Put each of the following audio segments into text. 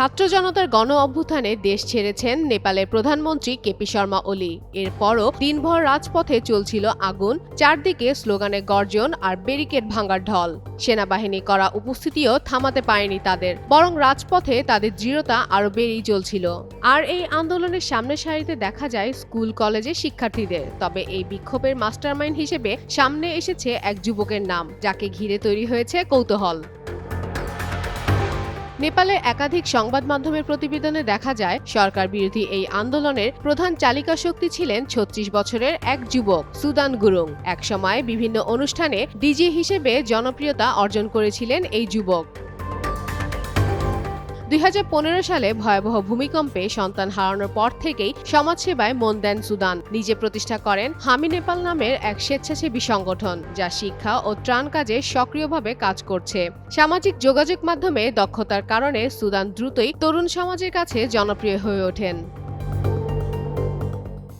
ছাত্র জনতার গণ অভ্যুত্থানে দেশ ছেড়েছেন নেপালের প্রধানমন্ত্রী কেপি শর্মা ওলি। এরপরও দিনভর রাজপথে চলছিল আগুন, চারদিকে স্লোগানে গর্জন আর ব্যারিকেড ভাঙার ঢল। সেনাবাহিনী করা উপস্থিতিও থামাতে পারেনি তাদের, বরং রাজপথে তাদের দৃঢ়তা আরও বেড়েই চলছিল। আর এই আন্দোলনের সামনে সারিতে দেখা যায় স্কুল, কলেজের শিক্ষার্থীদের, তবে এই বিক্ষোভের মাস্টারমাইন্ড হিসেবে সামনে এসেছে এক যুবকের নাম, যাকে ঘিরে তৈরি হয়েছে কৌতূহল। নেপালের একাধিক সংবাদ মাধ্যমের প্রতিবেদনে দেখা যায়, সরকার বিরোধী এই আন্দোলনের প্রধান চালিকা শক্তি ছিলেন ছত্রিশ বছরের এক যুবক, সুদান গুরুং। একসময় বিভিন্ন অনুষ্ঠানে ডিজি হিসেবে জনপ্রিয়তা অর্জন করেছিলেন এই যুবক। দুই হাজার পনেরো সালে ভয়াবহ ভূমিকম্পে সন্তান হারানোর পর থেকেই সমাজসেবায় মন দেন সুদান। নিজে প্রতিষ্ঠা করেন হামি নেপাল নামের এক স্বেচ্ছাসেবী সংগঠন, যা শিক্ষা ও ত্রাণ কাজে সক্রিয়ভাবে কাজ করছে। সামাজিক যোগাযোগ মাধ্যমে দক্ষতার কারণে সুদান দ্রুতই তরুণ সমাজের কাছে জনপ্রিয় হয়ে ওঠেন।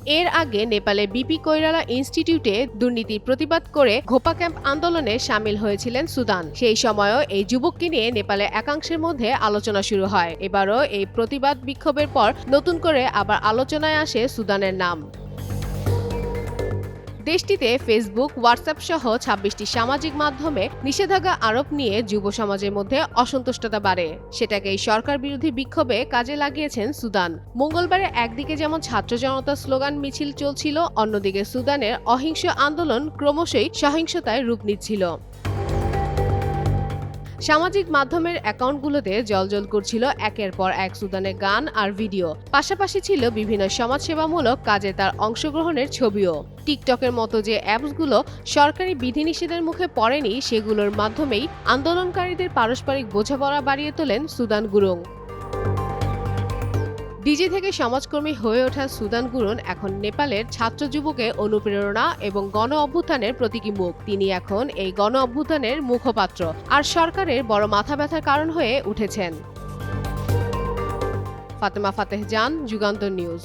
এর আগে নেপালে বিপি কৈরালা ইনস্টিটিউটে দুর্নীতির প্রতিবাদ করে ঘোপা ক্যাম্প আন্দোলনে সামিল হয়েছিলেন সুদান। সেই সময়ও এই যুবককে নিয়ে নেপালে একাংশের মধ্যে আলোচনা শুরু হয়। এবারও এই প্রতিবাদ বিক্ষোভের পর নতুন করে আবার আলোচনায় আসে সুদানের নাম। দেশটিতে ফেসবুক হোয়াটসঅ্যাপ সহ ছাব্বিশটি সামাজিক মাধ্যমে নিষেধাজ্ঞা আরোপ নিয়ে যুব সমাজের মধ্যে অসন্তুষ্টতা বাড়ে। সেটাকে এই সরকার বিরোধী বিক্ষোভে কাজে লাগিয়েছেন সুদান। মঙ্গলবারে একদিকে যেমন ছাত্র জনতা স্লোগান মিছিল চলছিল, অন্যদিকে সুদানের অহিংস আন্দোলন ক্রমশই সহিংসতায় রূপ নিচ্ছিল। সামাজিক মাধ্যমের অ্যাকাউন্টগুলোতে জলজল করছিল একের পর এক সুদানে গান আর ভিডিও। পাশাপাশি ছিল বিভিন্ন সমাজসেবামূলক কাজে তার অংশগ্রহণের ছবিও। টিকটকের মতো যে অ্যাপসগুলো সরকারি বিধিনিষেধের মুখে পড়েনি, সেগুলোর মাধ্যমেই আন্দোলনকারীদের পারস্পরিক বোঝাপড়া বাড়িয়ে তোলেন সুদান গুরুং। ডিজি থেকে সমাজকর্মী হয়ে ওঠা সুদান গুরুন এখন নেপালের ছাত্র যুবকে অনুপ্রেরণা এবং গণ অভ্যুত্থানের প্রতীকী মুখ। তিনি এখন এই গণ অভ্যুত্থানের মুখপাত্র। আর সরকারের বড় মাথা ব্যথার কারণ হয়ে উঠেছেন। ফাতেমা ফাতেহ জান, যুগান্তর নিউজ।